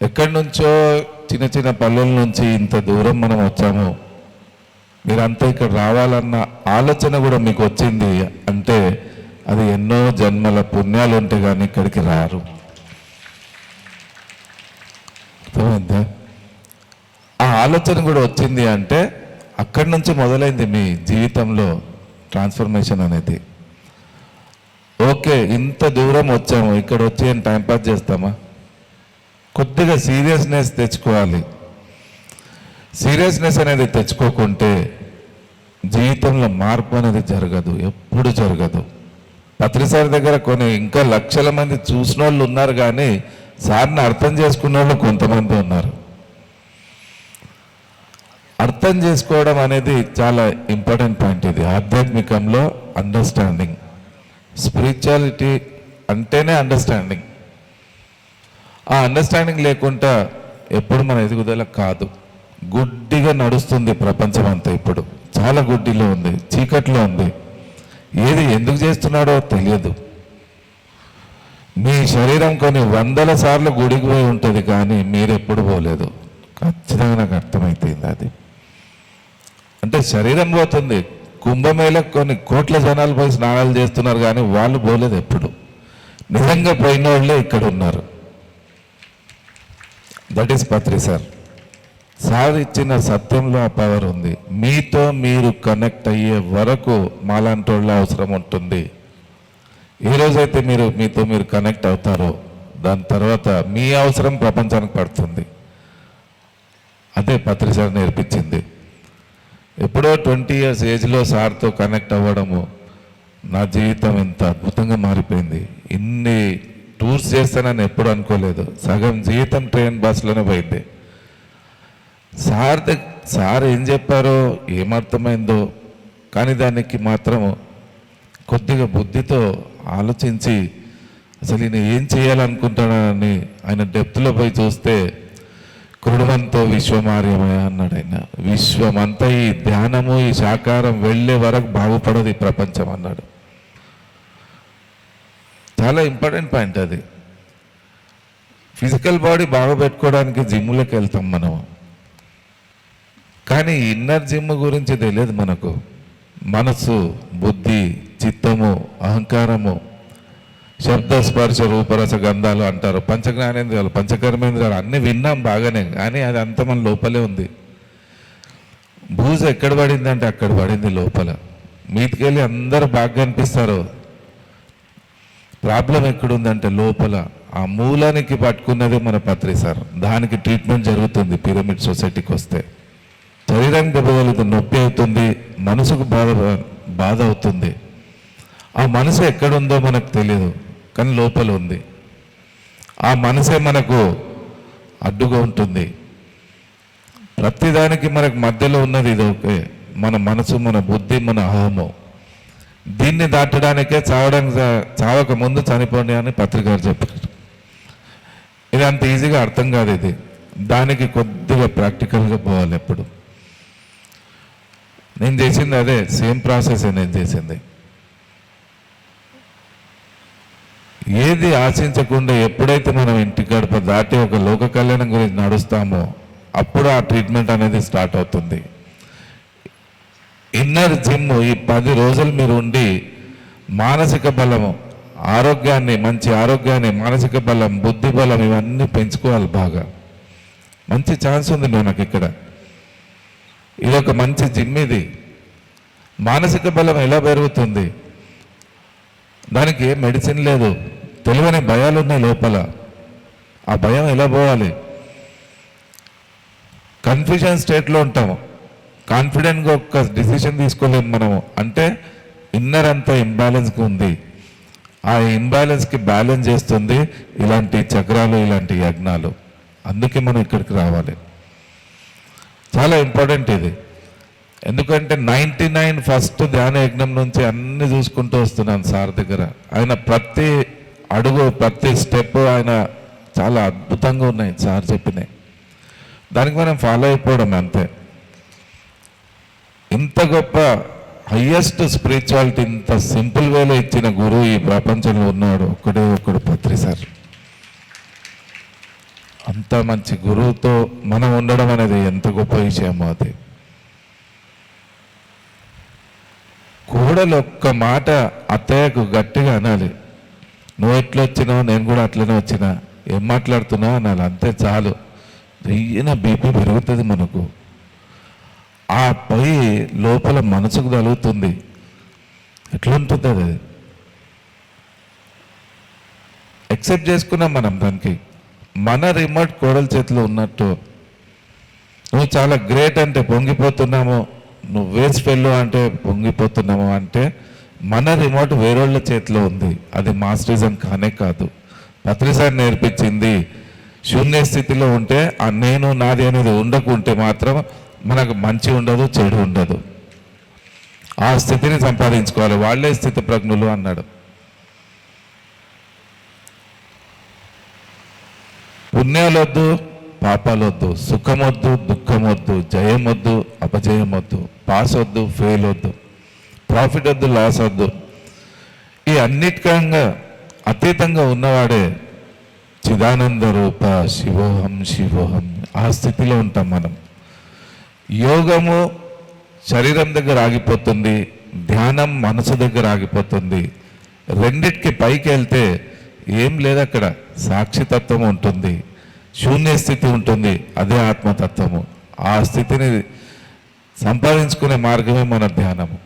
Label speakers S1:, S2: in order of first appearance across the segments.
S1: ఎక్కడి నుంచో చిన్న చిన్న పల్లెల నుంచి ఇంత దూరం మనం వచ్చాము మీరంతా ఇక్కడ రావాలన్న ఆలోచన కూడా మీకు వచ్చింది అంటే అది ఎన్నో జన్మల పుణ్యాలు ఉంటే కానీ ఇక్కడికి రారు. అర్థమైందా? ఆ ఆలోచన కూడా వచ్చింది అంటే అక్కడి నుంచి మొదలైంది మీ జీవితంలో ట్రాన్స్ఫర్మేషన్ అనేది. ఓకే ఇంత దూరం వచ్చాము ఇక్కడ వచ్చి ఏం టైంపాస్ చేస్తామా? కొద్దిగా సీరియస్నెస్ తెచ్చుకోవాలి. సీరియస్నెస్ అనేది తెచ్చుకోకుంటే జీవితంలో మార్పు అనేది జరగదు ఎప్పుడు జరగదు. పత్రిసారి దగ్గర కొన్ని ఇంకా లక్షల మంది చూసిన వాళ్ళు ఉన్నారు కానీ సార్ని అర్థం చేసుకున్న వాళ్ళు కొంతమంది ఉన్నారు. అర్థం చేసుకోవడం అనేది చాలా ఇంపార్టెంట్ పాయింట్ ఇది. ఆధ్యాత్మికంలో అండర్స్టాండింగ్ స్పిరిచువాలిటీ అంటేనే అండర్స్టాండింగ్ ఆ అండర్స్టాండింగ్ లేకుండా ఎప్పుడు మన ఎదుగుదల కాదు. గుడ్డిగా నడుస్తుంది ప్రపంచం అంతా ఇప్పుడు. చాలా గుడ్డిలో ఉంది చీకట్లో ఉంది. ఏది ఎందుకు చేస్తున్నాడో తెలియదు. మీ శరీరం కొన్ని వందల సార్లు గుడికి పోయి ఉంటుంది కానీ మీరు ఎప్పుడు పోలేదు. ఖచ్చితంగా నాకు అర్థమైపోయింది అది. అంటే శరీరం పోతుంది. కుంభమేళకు కొన్ని కోట్ల జనాలు పోయి స్నానాలు చేస్తున్నారు కానీ వాళ్ళు పోలేదు ఎప్పుడు. నిజంగా పోయిన వాళ్ళే ఇక్కడ ఉన్నారు that is Patri sir sir ఇచ్చిన సత్యంలో ఆ పవర్ ఉంది. మీతో మీరు కనెక్ట్ అయ్యే వరకు మాలాంటి వాళ్ళ అవసరం ఉంటుంది. ఏ రోజైతే మీరు మీతో మీరు కనెక్ట్ అవుతారో. దాని తర్వాత మీ అవసరం ప్రపంచానికి పడుతుంది. అదే పత్రి సార్ నేర్పించింది. ఎప్పుడో ట్వంటీ ఇయర్స్ ఏజ్లో సార్తో కనెక్ట్ అవ్వడము నా జీవితం ఎంత అద్భుతంగా మారిపోయింది. ఇన్ని టూర్స్ చేస్తానని ఎప్పుడు అనుకోలేదు. సగం జీవితం ట్రైన్ బస్సులోనే పోయింది. సార్ సార్ ఏం చెప్పారో ఏమర్థమైందో కానీ దానికి మాత్రం కొద్దిగా బుద్ధితో ఆలోచించి అసలు ఈయన ఏం చేయాలనుకుంటాడని ఆయన డెప్త్లో పోయి చూస్తే కృణవంతో విశ్వమార్యమయ అన్నాడు ఆయన. విశ్వమంతా ఈ ధ్యానము ఈ సాకారం వెళ్ళే వరకు బాగుపడదు ఈ ప్రపంచం అన్నాడు. చాలా ఇంపార్టెంట్ పాయింట్ అది. ఫిజికల్ బాడీ బాగా పెట్టుకోవడానికి జిమ్లోకి వెళ్తాం మనం. కానీ ఇన్నర్ జిమ్ గురించి తెలియదు మనకు. మనసు బుద్ధి చిత్తము అహంకారము శబ్ద స్పర్శ రూపరస గంధాలు అంటారు. పంచజ్ఞానేంద్రియాలు పంచకర్మేంద్రియాలు అన్నీ విన్నాం బాగానే కానీ అది అంత మన లోపలే ఉంది. బూజు ఎక్కడ పడిందంటే అక్కడ పడింది లోపల. మీదికెళ్ళి అందరు బాగా కనిపిస్తారు. ప్రాబ్లం ఎక్కడుందంటే లోపల ఆ మూలానికి పట్టుకున్నదే మన పత్రి సార్. దానికి ట్రీట్మెంట్ జరుగుతుంది పిరమిడ్ సొసైటీకి వస్తే. శరీరానికి దెబ్బ తగులుతుంది నొప్పి అవుతుంది మనసుకు బాధ బాధ అవుతుంది. ఆ మనసు ఎక్కడుందో మనకు తెలియదు కానీ లోపల ఉంది. ఆ మనసే మనకు అడ్డుగా ఉంటుంది. ప్రతిదానికి మనకు మధ్యలో ఉన్నది ఇది ఓకే మన మనసు మన బుద్ధి మన అహము. దీన్ని దాటడానికే చావడానికి చావక ముందు చనిపోండి అని పత్రికారు చెప్పారు. ఇది అంత ఈజీగా అర్థం కాదు ఇది. దానికి కొద్దిగా ప్రాక్టికల్గా పోవాలి ఎప్పుడు. నేను చేసింది అదే సేమ్ ప్రాసెస్ నేను చేసింది. ఏది ఆశించకుండా ఎప్పుడైతే మనం ఇంటి గడప దాటి ఒక లోక కళ్యాణం గురించి నడుస్తామో అప్పుడు ఆ ట్రీట్మెంట్ అనేది స్టార్ట్ అవుతుంది. ఇన్నర్ జిమ్ ఈ పది రోజులు మీరు ఉండి మానసిక బలము ఆరోగ్యాన్ని మంచి ఆరోగ్యాన్ని మానసిక బలం బుద్ధి బలం ఇవన్నీ పెంచుకోవాలి బాగా. మంచి ఛాన్స్ ఉంది మనకి ఇక్కడ. ఇది ఒక మంచి జిమ్ ఇది. మానసిక బలం ఎలా పెరుగుతుంది? దానికి మెడిసిన్ లేదు. తెలివని భయాలు ఉన్నాయి లోపల. ఆ భయం ఎలా పోవాలి? కన్ఫ్యూజన్ స్టేట్లో ఉంటాము. కాన్ఫిడెంట్గా ఒక డిసిషన్ తీసుకోలేము మనము. అంటే ఇన్నర్ అంతా ఇంబ్యాలెన్స్గా ఉంది. ఆ ఇంబ్యాలెన్స్కి బ్యాలెన్స్ చేస్తుంది ఇలాంటి చక్రాలు ఇలాంటి యజ్ఞాలు. అందుకే మనం ఇక్కడికి రావాలి. చాలా ఇంపార్టెంట్ ఇది. ఎందుకంటే నైంటీ నైన్ ఫస్ట్ ధ్యాన యజ్ఞం నుంచి అన్ని చూసుకుంటూ వస్తున్నాను సార్ దగ్గర. ఆయన ప్రతి అడుగు ప్రతి స్టెప్ ఆయన చాలా అద్భుతంగా ఉన్నాయి సార్ చెప్పినాయి దానికి మనం ఫాలో అయిపోవడం అంతే. ఇంత గొప్ప హయ్యెస్ట్ స్పిరిచువాలిటీ ఇంత సింపుల్ వేలో ఇచ్చిన గురువు ఈ ప్రపంచంలో ఉన్నాడు. ఒక్కడే ఒక్కడు పత్రి సార్. అంత మంచి గురువుతో మనం ఉండడం అనేది ఎంత గొప్ప విషయమో అది. కోడలు ఒక్క మాట అత్తయ్యకు గట్టిగా అనాలి. నువ్వు ఎట్లా వచ్చినావు? నేను కూడా అట్లనే వచ్చినా. ఏం మాట్లాడుతున్నావు అనాలి. అంతే చాలు. వెయ్యిన బీపీ పెరుగుతుంది మనకు. ఆ పై లోపల మనసుకు తగులుతుంది ఎట్లుంటుంది అది? ఎక్సెప్ట్ చేసుకున్నాం మనం దానికి. మన రిమోట్ కోడల చేతిలో ఉన్నట్టు. నువ్వు చాలా గ్రేట్ అంటే పొంగిపోతున్నాము. నువ్వు వేస్ట్ ఫెల్లో అంటే పొంగిపోతున్నాము అంటే మన రిమోట్ వేరోళ్ళ చేతిలో ఉంది. అది మాస్టరిజం కానే కాదు. పత్రిసారి నేర్పించింది శూన్య స్థితిలో ఉంటే ఆ నేను నాది అనేది ఉండకుంటే మాత్రం మనకు మంచి ఉండదు చెడు ఉండదు. ఆ స్థితిని సంపాదించుకోవాలి. వాళ్ళే స్థితి ప్రజ్ఞులు అన్నాడు. పుణ్యాలొద్దు పాపాలొద్దు సుఖమొద్దు దుఃఖమొద్దు జయమొద్దు అపజయమొద్దు పాస్ వద్దు ఫెయిల్ వద్దు ప్రాఫిట్ వద్దు లాస్ వద్దు ఈ అన్నిటికంగా అతీతంగా ఉన్నవాడే చిదానంద రూప శివోహం శివోహం. ఆ స్థితిలో ఉంటాం మనం. యోగము శరీరం దగ్గర ఆగిపోతుంది ధ్యానం మనసు దగ్గర ఆగిపోతుంది. రెండిటికి పైకి వెళ్తే ఏం లేదు అక్కడ సాక్షితత్వం ఉంటుంది శూన్య స్థితి ఉంటుంది అదే ఆత్మతత్వము. ఆ స్థితిని సంపాదించుకునే మార్గమే మన ధ్యానము.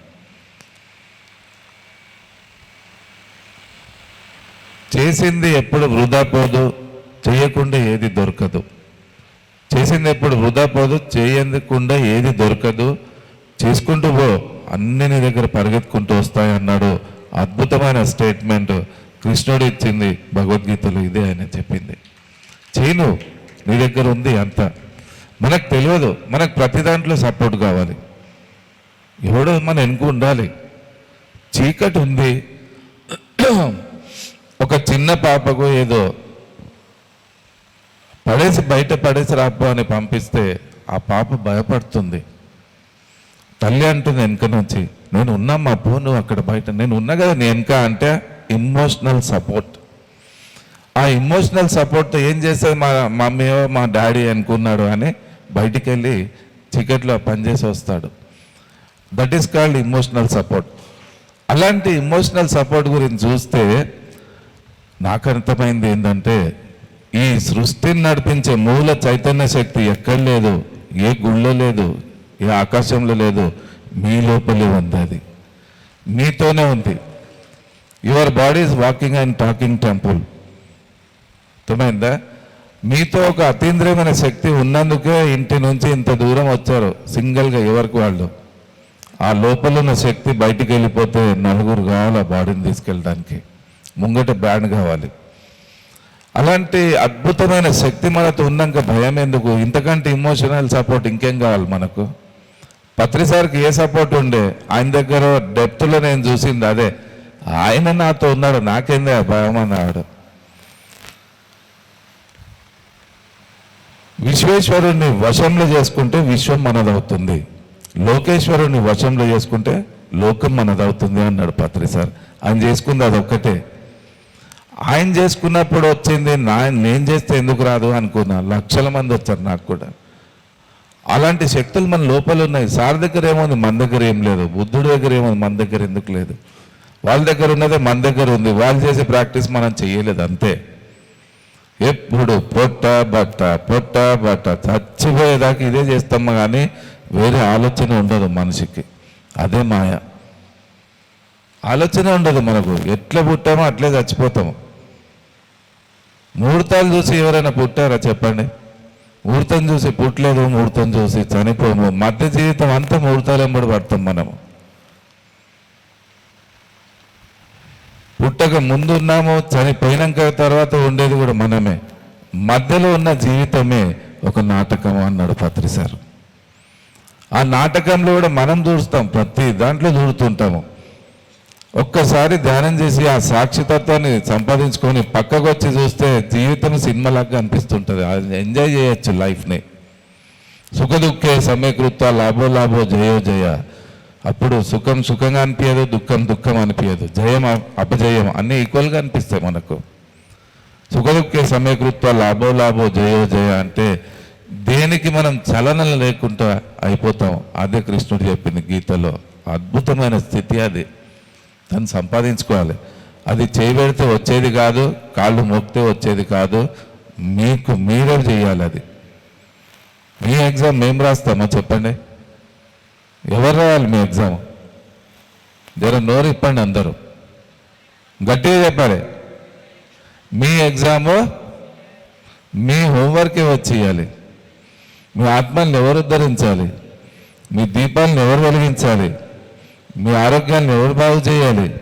S1: చేసింది ఎప్పుడు వృధా పోదు చేయకుండా ఏది దొరకదు. చేసింది ఎప్పుడు? వృధా పోదు చేయకుండా ఏది దొరకదు. చేసుకుంటూ పో. అన్ని నీ దగ్గర పరిగెత్తుకుంటూ వస్తాయి అన్నాడు. అద్భుతమైన స్టేట్మెంట్ కృష్ణుడు ఇచ్చింది భగవద్గీతలో ఇదే ఆయన చెప్పింది. చేయను నీ దగ్గర ఉంది అంత. మనకు తెలియదు మనకు ప్రతి దాంట్లో సపోర్ట్ కావాలి. ఎవడో మన వెనుక ఉండాలి. చీకటి ఉంది. ఒక చిన్న పాపకు ఏదో పడేసి బయట పడేసి రాపో అని పంపిస్తే ఆ పాప భయపడుతుంది. తల్లి అంటుంది వెనుక నుంచి నేను ఉన్నామ్మా పో నువ్వు అక్కడ బయట. నేను ఉన్నా కదా నీ వెనక అంటే ఇమోషనల్ సపోర్ట్ ఆ ఇమోషనల్ సపోర్ట్తో ఏం చేస్తుంది మా మమ్మీ మా డాడీ అనుకున్నాడు అని బయటికి వెళ్ళి చీకట్లో పనిచేసి వస్తాడు. That is called emotional support అలాంటి ఇమోషనల్ సపోర్ట్ గురించి చూస్తే నాకు అర్థమైంది ఏంటంటే ఈ సృష్టిని నడిపించే మూల చైతన్య శక్తి ఎక్కడ లేదు? ఏ గుళ్ళో లేదు? ఏ ఆకాశంలో లేదు? మీ లోపలే ఉంది అది. మీతోనే ఉంది. Your body's walking and talking temple అర్థమైందా? మీతో ఒక అతీంద్రియమైన శక్తి ఉన్నందుకే ఇంటి నుంచి ఇంత దూరం వచ్చారు సింగిల్గా ఎవరికి వాళ్ళు? ఆ లోపల ఉన్న శక్తి బయటికి వెళ్ళిపోతే నలుగురు కావాలి బాడీని తీసుకెళ్ళడానికి. ముంగట బ్యాండ్ కావాలి. అలాంటి అద్భుతమైన శక్తి మనతో ఉన్నాక భయం ఎందుకు? ఇంతకంటే ఇమోషనల్ సపోర్ట్ ఇంకేం కావాలి మనకు? పత్రిసార్కి ఏ సపోర్ట్ ఉండే? ఆయన దగ్గర డెప్త్లో నేను చూసింది అదే. ఆయన నాతో ఉన్నాడు. నాకేందే ఆ భయం అన్నాడు. విశ్వేశ్వరుణ్ణి వశంలో చేసుకుంటే విశ్వం మనదవుతుంది. లోకేశ్వరుణ్ణి వశంలో చేసుకుంటే లోకం మనదవుతుంది అన్నాడు పత్రి సార్. ఆయన చేసుకుంది అదొక్కటే. ఆయన చేసుకున్నప్పుడు వచ్చింది నా నేను చేస్తే ఎందుకు రాదు అనుకున్నా. లక్షల మంది వచ్చారు నాకు కూడా. అలాంటి శక్తులు మన లోపల ఉన్నాయి. సార్ దగ్గర ఏముంది? మన దగ్గర ఏం లేదు. బుద్ధుడి దగ్గర ఏముంది? మన దగ్గర ఎందుకు లేదు? వాళ్ళ దగ్గర ఉన్నదే మన దగ్గర ఉంది. వాళ్ళు చేసే ప్రాక్టీస్ మనం చేయలేదు అంతే. ఎప్పుడు పొట్ట బట్ట పొట్ట బట్ట చచ్చిపోయేదాకా ఇదే చేస్తాము కానీ వేరే ఆలోచన ఉండదు మనిషికి. అదే మాయ. ఆలోచన ఉండదు మనకు. ఎట్లా పుట్టామో అట్లే చచ్చిపోతాము. ముహూర్తాలు చూసి ఎవరైనా పుట్టారా చెప్పండి? ముహూర్తం చూసి పుట్టలేదు ముహూర్తం చూసి చనిపోము. మధ్య జీవితం అంతా ముహూర్తాలు ఎంబడి పడతాం మనము. పుట్టక ముందున్నాము చనిపోయినాక తర్వాత ఉండేది కూడా మనమే. మధ్యలో ఉన్న జీవితమే ఒక నాటకం అన్నాడు పత్రి సార్. ఆ నాటకంలో కూడా మనం చూస్తాం ప్రతి దాంట్లో చూడుతుంటాము ఒక్కసారి ధ్యానం చేసి ఆ సాక్షితత్వాన్ని సంపాదించుకొని పక్కకు వచ్చి చూస్తే జీవితం సినిమాలాగా అనిపిస్తుంటుంది. అది ఎంజాయ్ చేయొచ్చు లైఫ్ని. సుఖ దుఃఖే సమయకృత లాభో లాభో జయో జయ. అప్పుడు సుఖం సుఖంగా అనిపించదు దుఃఖం దుఃఖం అనిపించదు జయం అపజయం అన్నీ ఈక్వల్గా అనిపిస్తాయి మనకు. సుఖదుఖే సమయకృత్వ లాభో లాభో జయో జయ అంటే దేనికి మనం చలనం లేకుండా అయిపోతాం. అదే కృష్ణుడు చెప్పింది గీతలో. అద్భుతమైన స్థితి అది. దాన్ని సంపాదించుకోవాలి. అది చేయబెడితే వచ్చేది కాదు కాళ్ళు మోపితే వచ్చేది కాదు. మీకు మీరే చేయాలి అది. మీ ఎగ్జామ్ మేము రాస్తామా చెప్పండి? ఎవరు రాయాలి మీ ఎగ్జామ్? జర నోరు ఇప్పండి అందరూ. గట్టిగా చెప్పాలి. మీ ఎగ్జాము మీ హోంవర్కే వచ్చేయాలి. మీ ఆత్మల్ని ఎవరు ఉద్ధరించాలి? మీ దీపాలను ఎవరు వెలిగించాలి? మీ ఆరోగ్యాన్ని ఎవరు బాగు చేయాలి?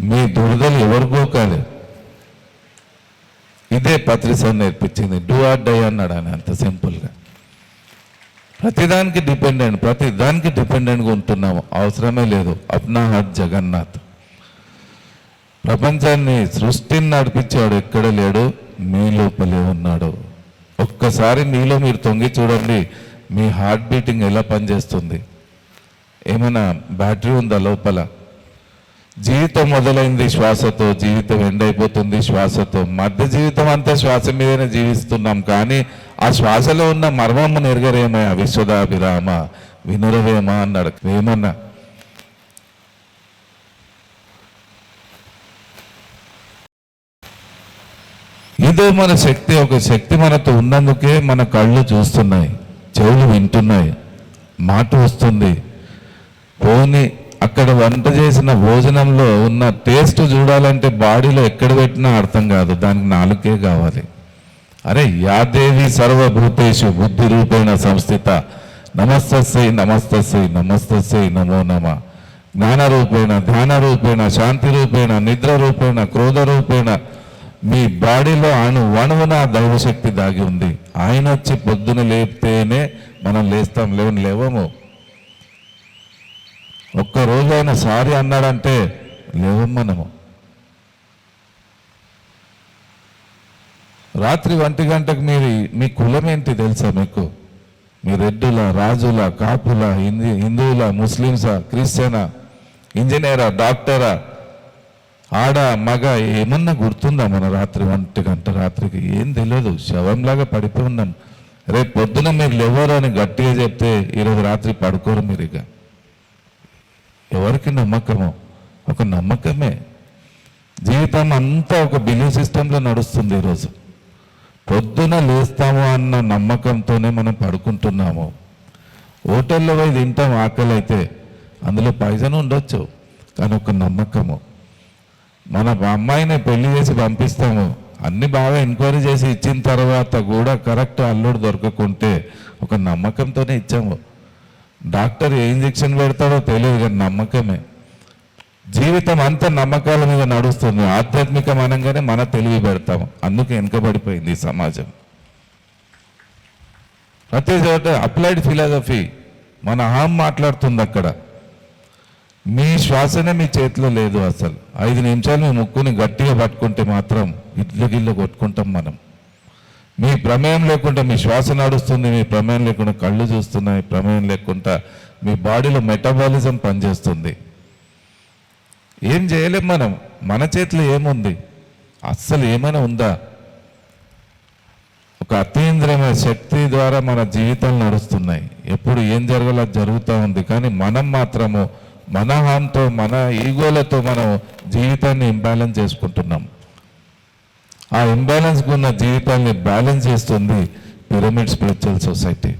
S1: మీ దురదలు ఎవరు పోకాలి ఇదే పత్రిసార్ నేర్పించింది. డూ ఆర్ డై అన్నాడు ఆయన అంత సింపుల్గా. ప్రతిదానికి డిపెండెంట్ ప్రతి దానికి డిపెండెంట్గా ఉంటున్నాము అవసరమే లేదు. అప్నా జగన్నాథ్. ప్రపంచాన్ని సృష్టిని నడిపించాడు. ఎక్కడ లేడు? మీ లోపలే ఉన్నాడు. ఒక్కసారి మీలో మీరు తొంగి చూడండి. మీ హార్ట్ బీటింగ్ ఎలా పనిచేస్తుంది? ఏమైనా బ్యాటరీ ఉందా లోపల? జీవితం మొదలైంది శ్వాసతో జీవితం ఎండ్ అయిపోతుంది శ్వాసతో. మధ్య జీవితం అంతా శ్వాస మీదనే జీవిస్తున్నాం కానీ ఆ శ్వాసలో ఉన్న మర్మము నెరగరేమయ విశ్వదాభిరామ వినురవేమ అన్నాడు. ఏమన్నా? ఏదో మన శక్తి ఒక శక్తి మనతో ఉన్నందుకే మన కళ్ళు చూస్తున్నాయి చెవులు వింటున్నాయి మాట వస్తుంది. పోని అక్కడ వంట చేసిన భోజనంలో ఉన్న టేస్ట్ చూడాలంటే బాడీలో ఎక్కడ పెట్టినా అర్థం కాదు దానికి నాలుకే కావాలి. అరే యాదేవి సర్వభూతేషు బుద్ధి రూపేణ సంస్థిత. నమస్తస్సై నమస్తస్సై నమస్తస్సై నమో నమ. జ్ఞాన రూపేణ ధ్యాన రూపేణ శాంతి రూపేణ నిద్ర రూపేణ క్రోధ రూపేణ. మీ బాడీలో అణు వణువున దైవశక్తి దాగి ఉంది. ఆయన వచ్చి పొద్దున లేపితేనే మనం లేస్తాం లేవని లేవము. ఒక్క రోజు సారీ అన్నాడంటే లేవం మనము రాత్రి ఒంటి గంటకు మీరు మీ కులం ఏంటి తెలుసా మీకు? మీ రెడ్డుల రాజుల కాపుల హిందీ హిందువుల ముస్లిమ్సా క్రిస్టియనా ఇంజనీరా డాక్టరా ఆడ మగ ఏమన్నా గుర్తుందా మన రాత్రి ఒంటి గంట రాత్రికి? ఏం తెలియదు శవంలాగా పడిపోయి ఉన్నాం. రేపు పొద్దున మీరు లేవరు అని గట్టిగా చెప్తే ఈరోజు రాత్రి పడుకోరు మీరు ఇక. ఎవరికి నమ్మకము ఒక నమ్మకమే. జీవితం అంతా ఒక బిలీఫ్ సిస్టంలో నడుస్తుంది ఈరోజు పొద్దున లేస్తాము అన్న నమ్మకంతోనే మనం పడుకుంటున్నాము. హోటల్లో పోయి తింటాం ఆకలి అయితే అందులో పైసను ఉండొచ్చు కానీ ఒక నమ్మకము. మన అమ్మాయిని పెళ్ళి చేసి పంపిస్తాము. అన్ని బాగా ఎంక్వైరీ చేసి ఇచ్చిన తర్వాత కూడా కరెక్ట్ అల్లుడు దొరకకుంటే ఒక నమ్మకంతోనే ఇచ్చాము. డాక్టర్ ఏ ఇంజెక్షన్ పెడతాడో తెలియదు కానీ నమ్మకమే. జీవితం అంతా నమ్మకాల మీద నడుస్తుంది. ఆధ్యాత్మికం అనగానే మన తెలివి పెడతాం అందుకే వెనుకబడిపోయింది ఈ సమాజం. ప్రతి చోట అప్లైడ్ ఫిలాసఫీ మన అహం మాట్లాడుతుంది అక్కడ. మీ శ్వాసనే మీ చేతిలో లేదు అసలు. ఐదు నిమిషాలు మీ ముక్కుని గట్టిగా పట్టుకుంటే మాత్రం ఇడ్లు గిల్లు కొట్టుకుంటాం మనం. మీ ప్రమేయం లేకుండా మీ శ్వాస నడుస్తుంది మీ ప్రమేయం లేకుండా కళ్ళు చూస్తున్నాయి ప్రమేయం లేకుండా మీ బాడీలో మెటబాలిజం పనిచేస్తుంది. ఏం చేయలేం మనం మన చేతిలో ఏముంది? అస్సలు ఏమైనా ఉందా? ఒక అతీంద్రియమైన శక్తి ద్వారా మన జీవితాలు నడుస్తున్నాయి. ఎప్పుడు ఏం జరగాలో జరుగుతూ ఉంది. కానీ మనం మాత్రము మన హాంతో మన ఈగోలతో మనం జీవితాన్ని ఇంబ్యాలెన్స్ చేసుకుంటున్నాం. ఆ ఇంబ్యాలెన్స్ ఉన్న జీవితాన్ని బ్యాలెన్స్ చేస్తుంది పిరమిడ్ స్పిరిచువల్ సొసైటీ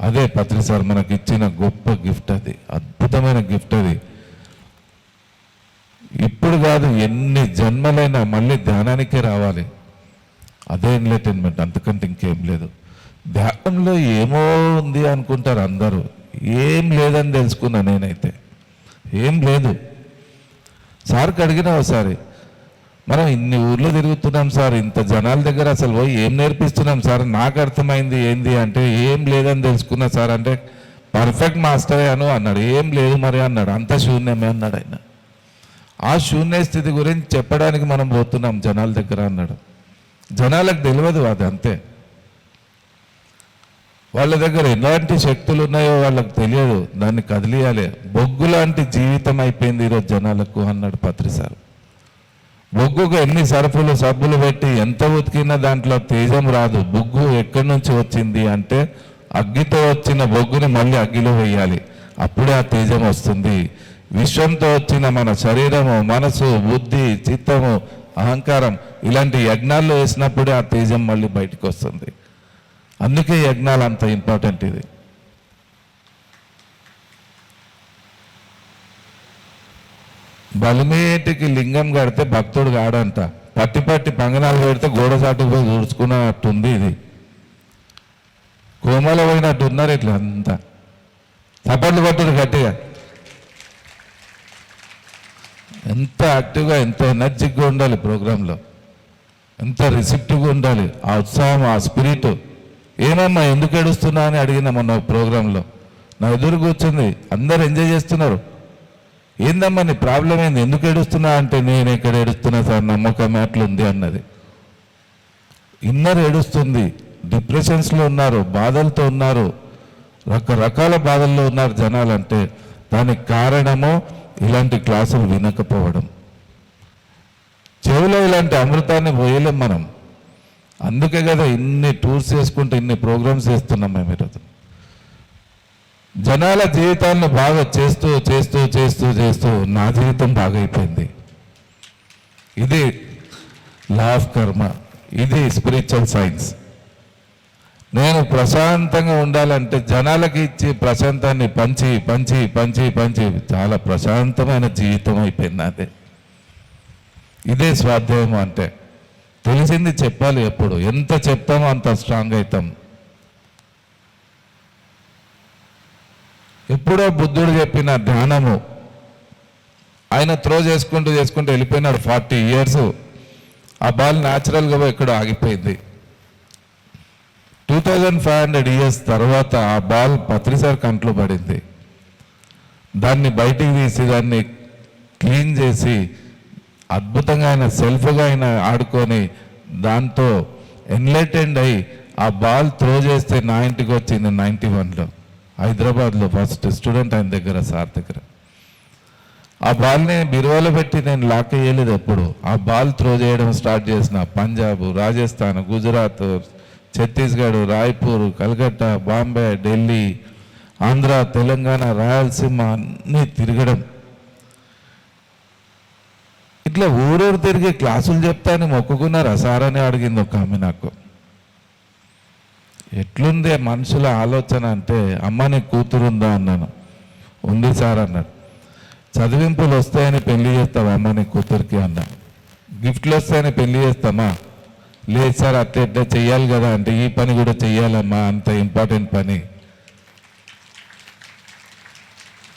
S1: అదే పత్రి సార్ మనకి ఇచ్చిన గొప్ప గిఫ్ట్ అది అద్భుతమైన గిఫ్ట్ అది. ఇప్పుడు కాదు ఎన్ని జన్మలైనా మళ్ళీ ధ్యానానికే రావాలి. అదే ఎంటర్టైన్మెంట్ అంతకంటే ఇంకేం లేదు. ధ్యానంలో ఏమో ఉంది అనుకుంటారు అందరూ. ఏం లేదని తెలుసుకున్నా నేనైతే. ఏం లేదు. సార్కి అడిగినా ఒకసారి మనం ఇన్ని ఊర్లో తిరుగుతున్నాం సార్ ఇంత జనాల దగ్గర అసలు పోయి ఏం నేర్పిస్తున్నాం సార్? నాకు అర్థమైంది ఏంది అంటే ఏం లేదని తెలుసుకున్నా సార్ అంటే పర్ఫెక్ట్ మాస్టరే అను అన్నాడు. ఏం లేదు మరి అన్నాడు. అంత శూన్యమే అన్నాడు ఆయన. ఆ శూన్య స్థితి గురించి చెప్పడానికి మనం పోతున్నాం జనాల దగ్గర అన్నాడు. జనాలకు తెలియదు అది అంతే. వాళ్ళ దగ్గర ఎలాంటి శక్తులు ఉన్నాయో వాళ్ళకి తెలియదు. దాన్ని కదిలియాలి. బొగ్గు లాంటి జీవితం అయిపోయింది ఈరోజు జనాలకు అన్నాడు పత్రి సార్. బొగ్గుకు ఎన్ని సరుపులు సబ్బులు పెట్టి ఎంత ఉతికినా దాంట్లో తేజం రాదు. బొగ్గు ఎక్కడి నుంచి వచ్చింది అంటే అగ్గితో వచ్చిన బొగ్గుని మళ్ళీ అగ్గిలో వేయాలి. అప్పుడే ఆ తేజం వస్తుంది. విశ్వంతో వచ్చిన మన శరీరము మనసు బుద్ధి చిత్తము అహంకారం ఇలాంటి యజ్ఞాల్లో వేసినప్పుడే ఆ తేజం మళ్ళీ బయటకు వస్తుంది. అందుకే యజ్ఞాలు అంత ఇంపార్టెంట్ ఇది. బలిమేటికి లింగం కడితే భక్తుడు కాడంట పట్టి పట్టి పంగనాలు పెడితే గోడ చాటుకు పోయి చూడుచుకున్నట్టుంది ఇది. కోమల పోయినట్టు ఉన్నారు ఇట్లా అంతా. చప్పట్లు కొట్టుడు గట్టిగా. ఎంత యాక్టివ్గా ఎంత ఎనర్జిక్గా ఉండాలి ప్రోగ్రాంలో. ఎంత రిసిప్టివ్గా ఉండాలి. ఆ ఉత్సాహం ఆ స్పిరిట్. ఏమమ్మా ఎందుకు ఏడుస్తున్నా అని అడిగిన మొన్న ప్రోగ్రాంలో. నా ఎదురు కూర్చుంది. అందరు ఎంజాయ్ చేస్తున్నారు. ఏందమ్మా నీ ప్రాబ్లం ఏంది? ఎందుకు ఏడుస్తున్నా అంటే నేను ఎక్కడ ఏడుస్తున్నా సార్? నమ్మకం అట్లుంది అన్నది. ఇన్నర్ ఏడుస్తుంది. డిప్రెషన్స్లో ఉన్నారు బాధలతో ఉన్నారు రకరకాల బాధల్లో ఉన్నారు జనాలు అంటే దానికి కారణము ఇలాంటి క్లాసులు వినకపోవడం. చెవిలో ఇలాంటి అమృతాన్ని పోయలేం మనం. అందుకే కదా ఇన్ని టూర్స్ చేసుకుంటూ ఇన్ని ప్రోగ్రామ్స్ చేస్తున్నాం మేము ఈరోజు. జనాల జీవితాలను బాగా చేస్తూ చేస్తూ చేస్తూ చేస్తూ నా జీవితం బాగైపోయింది. ఇది లా ఆఫ్ కర్మ ఇది స్పిరిచువల్ సైన్స్ నేను ప్రశాంతంగా ఉండాలంటే జనాలకి ఇచ్చి ప్రశాంతాన్ని పంచి పంచి పంచి పంచి చాలా ప్రశాంతమైన జీవితం అయిపోయింది అదే ఇదే స్వాధ్యాయం అంటే. తెలిసింది చెప్పాలి ఎప్పుడు. ఎంత చెప్తామో అంత స్ట్రాంగ్ అవుతాం. ఎప్పుడో బుద్ధుడు చెప్పిన ధ్యానము. ఆయన త్రో చేసుకుంటూ చేసుకుంటూ వెళ్ళిపోయినాడు ఫార్టీ ఇయర్స్. ఆ బాల్ న్యాచురల్గా ఇక్కడ ఆగిపోయింది. Two thousand five hundred years తర్వాత ఆ బాల్ పత్రిసారి కంట్లో పడింది. దాన్ని బయటికి తీసి దాన్ని క్లీన్ చేసి అద్భుతంగా ఆయన సెల్ఫ్గా ఆయన ఆడుకొని దాంతో ఎన్లైటెండ్ అయి ఆ బాల్ త్రో చేస్తే నా ఇంటికి వచ్చింది నైంటీ వన్లో. హైదరాబాద్లో ఫస్ట్ స్టూడెంట్ ఆయన దగ్గర సార్ దగ్గర. ఆ బాల్ని బిరువాలో పెట్టి నేను లాక్ చేయలేదు ఎప్పుడు. ఆ బాల్ త్రో చేయడం స్టార్ట్ చేసిన పంజాబ్ రాజస్థాన్ గుజరాత్ ఛత్తీస్గఢ్ రాయ్పూర్ కలకత్తా బాంబే ఢిల్లీ ఆంధ్ర తెలంగాణ రాయలసీమ అన్నీ తిరగడం. ఇట్లా ఊరూరు తిరిగి క్లాసులు చెప్తాను మొక్కుకున్నారా? సార్ అని అడిగింది ఒక ఆమె నాకు. ఎట్లుంది మనుషుల ఆలోచన అంటే అమ్మ నీ కూతురుందా అన్నాను. ఉంది సార్ అన్నాడు. చదివింపులు వస్తాయని పెళ్ళి చేస్తావా అమ్మ నీ కూతురికి అన్నా. గిఫ్ట్లు వస్తాయని పెళ్ళి చేస్తామా? లేదు సార్ అట్లా ఎట్లా చెయ్యాలి కదా అంటే ఈ పని కూడా చెయ్యాలమ్మా అంత ఇంపార్టెంట్ పని.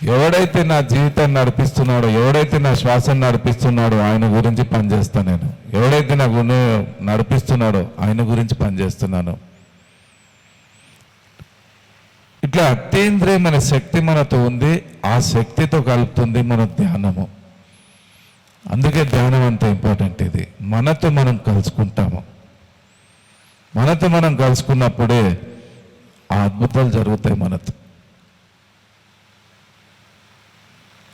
S1: ఎవడైతే నా జీవితాన్ని నడిపిస్తున్నాడో ఎవడైతే నా శ్వాసను నడిపిస్తున్నాడో ఆయన గురించి పనిచేస్తాను నేను. ఎవడైతే నా గుణ నడిపిస్తున్నాడో ఆయన గురించి పనిచేస్తున్నాను. ఇట్లా అతీంద్రియమైన శక్తి మనతో ఉంది ఆ శక్తితో కలుపుతుంది మన ధ్యానము. అందుకే ధ్యానం అంత ఇంపార్టెంట్ ఇది. మనతో మనం కలుసుకుంటాము. మనతో మనం కలుసుకున్నప్పుడే ఆ అద్భుతాలు జరుగుతాయి మనతో.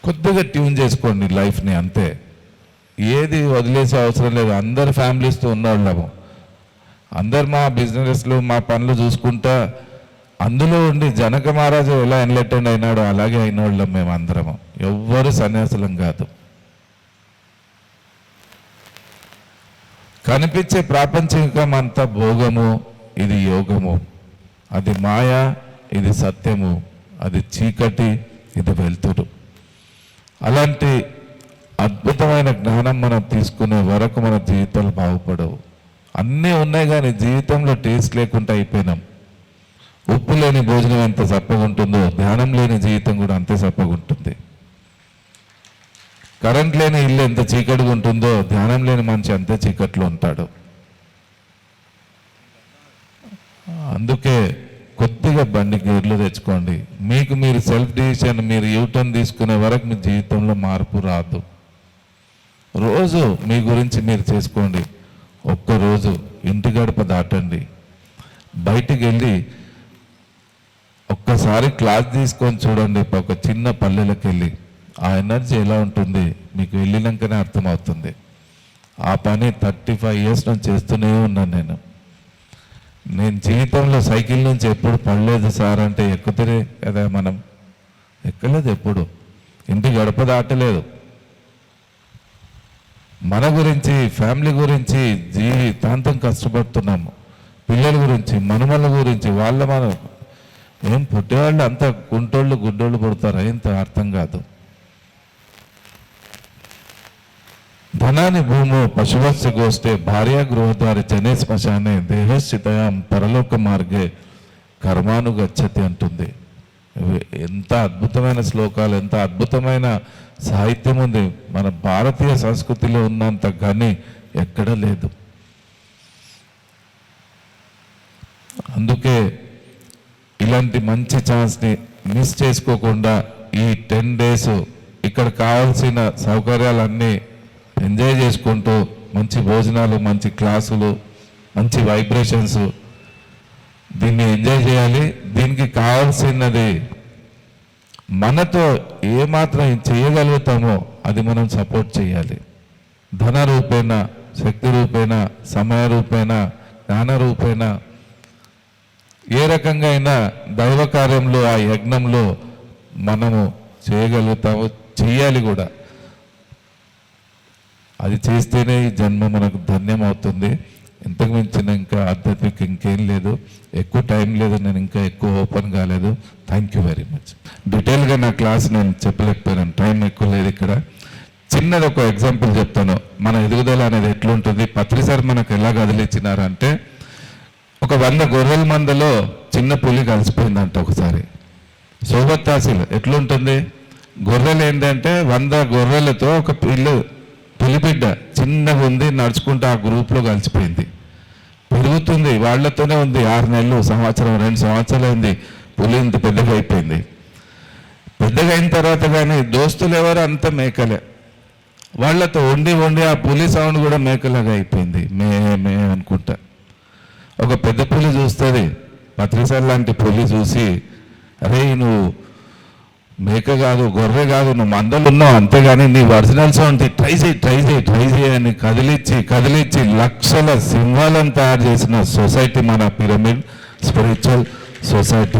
S1: కొద్దిగా ట్యూన్ చేసుకోండి లైఫ్ని అంతే. ఏది వదిలేసే అవసరం లేదు. అందరు ఫ్యామిలీస్తో ఉన్నవాళ్ళము అందరు మా బిజినెస్లు మా పనులు చూసుకుంటా అందులో ఉండి జనక మహారాజు ఎలా ఎన్లెటెండ్ అయినాడో అలాగే అయిన వాళ్ళం మేము అందరము ఎవ్వరు సన్యాసులం కాదు. కనిపించే ప్రాపంచికం అంతా భోగము ఇది యోగము. అది మాయ ఇది సత్యము. అది చీకటి ఇది వెలుతురు. అలాంటి అద్భుతమైన జ్ఞానం మనం తీసుకునే వరకు మన జీవితాలు బాగుపడవు. అన్నీ ఉన్నాయి కానీ జీవితంలో టేస్ట్ లేకుండా అయిపోయినాం. ఉప్పు లేని భోజనం ఎంత చప్పగుంటుందో ధ్యానం లేని జీవితం కూడా అంతే చప్పగుంటుంది. కరెంట్ లేని ఇల్లు ఎంత చీకటిగా ఉంటుందో ధ్యానం లేని మనిషి అంతే చీకట్లో ఉంటాడు. అందుకే కొద్దిగా బండి గేర్లు తెచ్చుకోండి. మీకు మీరు సెల్ఫ్ డిసిషన్ మీరు యూటర్న్ తీసుకునే వరకు మీ జీవితంలో మార్పు రాదు. రోజు మీ గురించి మీరు చేసుకోండి. ఒక్కరోజు ఇంటి గడప దాటండి. బయటికి వెళ్ళి ఒక్కసారి క్లాస్ తీసుకొని చూడండి ఒక చిన్న పల్లెలకు వెళ్ళి ఆ ఎనర్జీ ఎలా ఉంటుంది? మీకు వెళ్ళినాకనే అర్థమవుతుంది. ఆ పని థర్టీ ఫైవ్ ఇయర్స్ నుంచి చేస్తూనే ఉన్నాను నేను. నేను జీవితంలో సైకిల్ నుంచి ఎప్పుడు పడలేదు సార్ అంటే ఎక్కుతురే కదా మనం. ఎక్కలేదు ఎప్పుడు. ఇంటి గడప దాటలేదు. మన గురించి ఫ్యామిలీ గురించి జీవితాంతం కష్టపడుతున్నాము. పిల్లల గురించి మనమల గురించి వాళ్ళ మనం ఏం పుట్టేవాళ్ళు అంత గుంటోళ్ళు గుడ్డోళ్ళు పుడతారు? ఏంత అర్థం కాదు. ధనాని భూమో పశువస్య గోష్ఠే భార్య గృహద్వారి జనే శ్మశానే దేహస్థితయాం పరలోక మార్గే కర్మాను గచ్చతి అంటుంది ఎంత అద్భుతమైన శ్లోకాలు ఎంత అద్భుతమైన సాహిత్యం ఉంది. మన భారతీయ సంస్కృతిలో ఉన్నంత గని ఎక్కడ లేదు. అందుకే ఇలాంటి మంచి ఛాన్స్ని మిస్ చేసుకోకుండా ఈ టెన్ డేస్ ఇక్కడ కావాల్సిన సౌకర్యాలన్నీ ఎంజాయ్ చేసుకుంటూ మంచి భోజనాలు మంచి క్లాసులు మంచి వైబ్రేషన్స్ దీన్ని ఎంజాయ్ చేయాలి. దీనికి కావాల్సినది మనతో ఏమాత్రం చేయగలుగుతామో అది మనం సపోర్ట్ చేయాలి. ధన రూపేణ శక్తి రూపేణ సమయ రూపేణ జ్ఞాన రూపేణ ఏ రకంగా అయినా దైవ కార్యంలో ఆ యజ్ఞంలో మనము చేయగలుగుతాము చేయాలి కూడా. అది చేస్తేనే ఈ జన్మ మనకు ధన్యం అవుతుంది ఇంతకు మించిన ఇంకా ఆధ్యాత్మిక ఇంకేం లేదు. ఎక్కువ టైం లేదు నేను ఇంకా ఎక్కువ ఓపెన్ కాలేదు. థ్యాంక్ యూ వెరీ మచ్ డీటెయిల్గా నా క్లాస్ నేను చెప్పలేకపోయాను. టైం ఎక్కువ లేదు ఇక్కడ. చిన్నది ఒక ఎగ్జాంపుల్ చెప్తాను. మన ఎదుగుదల అనేది ఎట్లుంటుంది? పత్రిసారి మనకు ఎలా కదిలిచ్చినారంటే ఒక వంద గొర్రెల మందలో చిన్న పులి కలిసిపోయిందంట ఒకసారి. సోబత్ ఎట్లుంటుంది? గొర్రెలు ఏంటంటే వంద గొర్రెలతో ఒక పిల్లు పులిబిడ్డ చిన్నగా ఉంది నడుచుకుంటూ ఆ గ్రూప్లో కలిసిపోయింది. పెరుగుతుంది వాళ్ళతోనే ఉంది ఆరు నెలలు సంవత్సరం రెండు సంవత్సరాలు అయింది పులి ఇంత పెద్దగా అయిపోయింది. పెద్దగా అయిన తర్వాత కానీ దోస్తులు ఎవరు అంత మేకలే. వాళ్ళతో వండి వండి ఆ పులి సౌండ్ కూడా మేకలాగా అయిపోయింది. మే మే అనుకుంటా. ఒక పెద్ద పులి చూస్తుంది. పత్రిసార్ లాంటి పులి చూసి అరే నువ్వు మేక కాదు గొర్రె కాదు నువ్వు మందలు ఉన్నావు అంతేగాని నీ ఒరిజినల్ సౌండ్ ట్రై చేయి ట్రై చేయి ట్రై చేయి అని కదిలిచ్చి కదిలిచ్చి లక్షల సింహాలను తయారు చేసిన సొసైటీ మన పిరమిడ్ స్పిరిచువల్ సొసైటీ.